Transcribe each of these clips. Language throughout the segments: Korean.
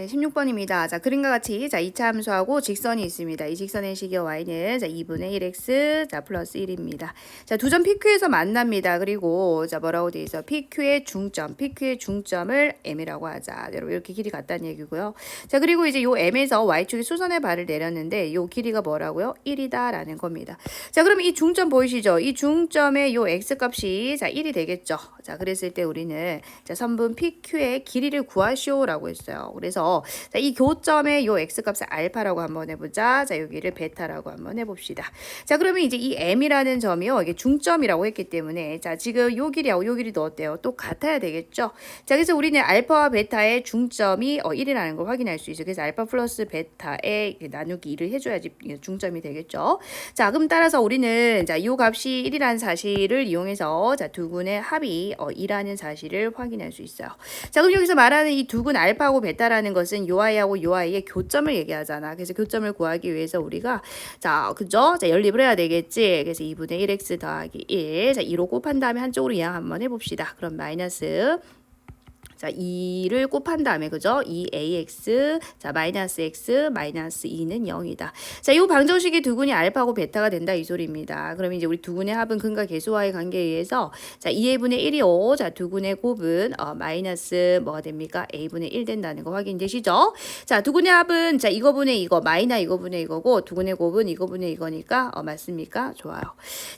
네, 16번입니다. 자, 그림과 같이 자, 2차 함수하고 직선이 있습니다. 이 직선의 식의 y는 자, 2분의 1x 자, 플러스 1입니다. 자, 두 점 PQ에서 만납니다. 그리고 자, 뭐라고 돼 있어? PQ의 중점, PQ의 중점을 m이라고 하자. 여러분 이렇게 길이 같다는 얘기고요. 자, 그리고 이제 요 m에서 y축이 수선의 발을 내렸는데 요 길이가 뭐라고요? 1이다라는 겁니다. 자, 그럼 이 중점 보이시죠? 이 중점의 요 x 값이 자, 1이 되겠죠. 자, 그랬을 때 우리는 자, 선분 PQ의 길이를 구하시오라고 했어요. 그래서 자, 이 교점의 요 x 값을 알파라고 한번 해보자. 자, 여기를 베타라고 한번 해봅시다. 자, 그러면 이제 이 m이라는 점이요. 이게 중점이라고 했기 때문에 자, 지금 요 길이하고 요 길이도 어때요? 똑같아야 되겠죠? 자, 그래서 우리는 알파와 베타의 중점이 어, 1이라는 걸 확인할 수 있어요. 그래서 알파 플러스 이렇게 나누기 1을 해줘야지 중점이 되겠죠? 자, 그럼 따라서 우리는 자, 요 값이 1이라는 사실을 이용해서 자, 두근의 합이 어, 2라는 사실을 확인할 수 있어요. 자, 그럼 여기서 말하는 이 두근 알파하고 베타라는 것은 요 아이하고 요 아이의 교점을 얘기하잖아. 그래서 교점을 구하기 위해서 우리가 자, 그죠? 자, 연립을 해야 되겠지. 그래서 2분의 1x 더하기 1. 자, 2로 곱한 다음에 한쪽으로 이항 한번 해봅시다. 그럼 마이너스 자, 2를 곱한 다음에 그죠? 2ax 자, 마이너스 x 마이너스 2는 0이다. 자, 이 방정식이 두근이 알파고 베타가 된다 이 소리입니다. 그럼 이제 우리 두근의 합은 근과 계수와의 관계에 의해서 자, 2a분의 1이요. 자, 두근의 곱은 어, 마이너스 뭐가 됩니까? a분의 1 된다는 거 확인되시죠? 자, 두근의 합은 자, 이거분의 이거 마이너 이거분의 이거고 두근의 곱은 이거분의 이거니까 어, 맞습니까? 좋아요.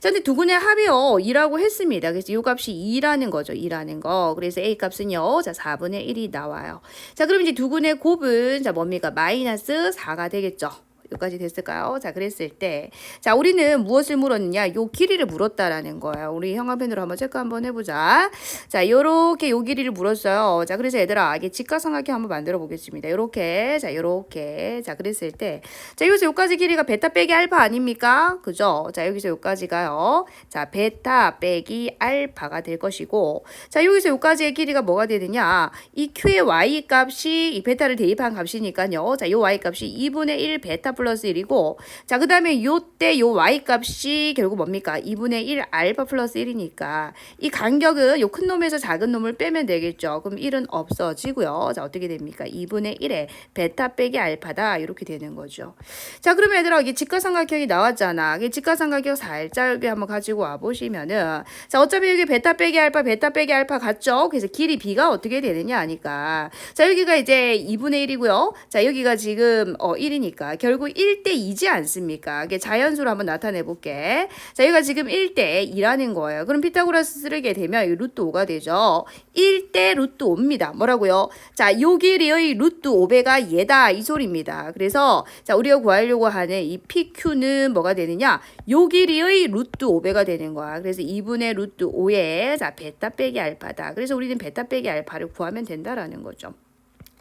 자, 근데 두근의 합이요. 2라고 했습니다. 그래서 이 값이 2라는 거죠. 2라는 거. 그래서 a 값은요. 자, 4분의 1이 나와요. 자, 그럼 이제 두 근의 곱은 자, 뭡니까? 마이너스 4가 되겠죠. 여기까지 됐을까요? 자, 그랬을 때. 자, 우리는 무엇을 물었느냐? 요 길이를 물었다라는 거예요. 우리 형광펜으로 한번 체크 한번 해보자. 자, 요렇게 요 길이를 물었어요. 자, 그래서 얘들아, 이게 직각삼각형 한번 만들어 보겠습니다. 요렇게. 자, 요렇게. 자, 그랬을 때. 자, 여기서 요까지 길이가 베타 빼기 알파 아닙니까? 그죠? 자, 여기서 요까지가요. 자, 베타 빼기 알파가 될 것이고. 자, 여기서 요까지의 길이가 뭐가 되느냐? 이 Q의 Y 값이 이 베타를 대입한 값이니까요. 자, 요 Y 값이 2분의 1 베타 플러스 1이고 자 그 다음에 요때 요 y 값이 결국 뭡니까? 2분의 1 알파 플러스 1이니까 이 간격은 요 큰 놈에서 작은 놈을 빼면 되겠죠. 그럼 1은 없어지고요. 자 어떻게 됩니까? 2분의 1에 베타 빼기 알파다. 이렇게 되는 거죠. 자 그러면 얘들아 이게 직각삼각형이 나왔잖아. 이게 직각삼각형 살짝 여기 한번 가지고 와 보시면은 자 어차피 여기 베타 빼기 알파 베타 빼기 알파 같죠? 그래서 길이 b가 어떻게 되느냐 하니까. 자 여기가 이제 2분의 1이고요. 자 여기가 지금 어 1이니까 결국 1대 2지 않습니까? 이게 자연수로 한번 나타내 볼게. 자, 여기가 지금 1대 2라는 거예요. 그럼 피타고라스 쓰게 되면 이 루트 5가 되죠. 1대 루트 5입니다. 뭐라고요? 자, 요 길이의 루트 5배가 얘다 이 소리입니다. 그래서 자, 우리가 구하려고 하는 이 PQ는 뭐가 되느냐? 요 길이의 루트 5배가 되는 거야. 그래서 2분의 루트 5에 자, 베타 빼기 알파다. 그래서 우리는 베타 빼기 알파를 구하면 된다라는 거죠.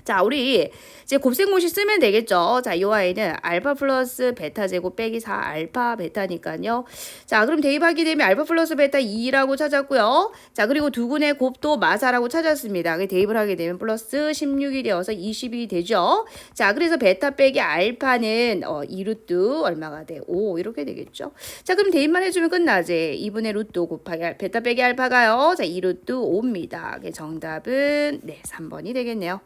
자, 우리 이제 곱셈공식 쓰면 되겠죠. 자, 이 아이는 알파 플러스 베타 제곱 빼기 4 알파 베타니까요. 자, 그럼 대입하게 되면 알파 플러스 베타 2라고 찾았고요. 자, 그리고 두근의 곱도 마사라고 찾았습니다. 그 대입을 하게 되면 플러스 16이 되어서 20이 되죠. 자, 그래서 베타 빼기 알파는 어, 2루트 얼마가 돼? 5 이렇게 되겠죠. 자, 그럼 대입만 해주면 끝나지. 2분의 루트 5 곱하기 알- 베타 빼기 알파가요. 자, 2루트 5입니다. 정답은 네, 3번이 되겠네요.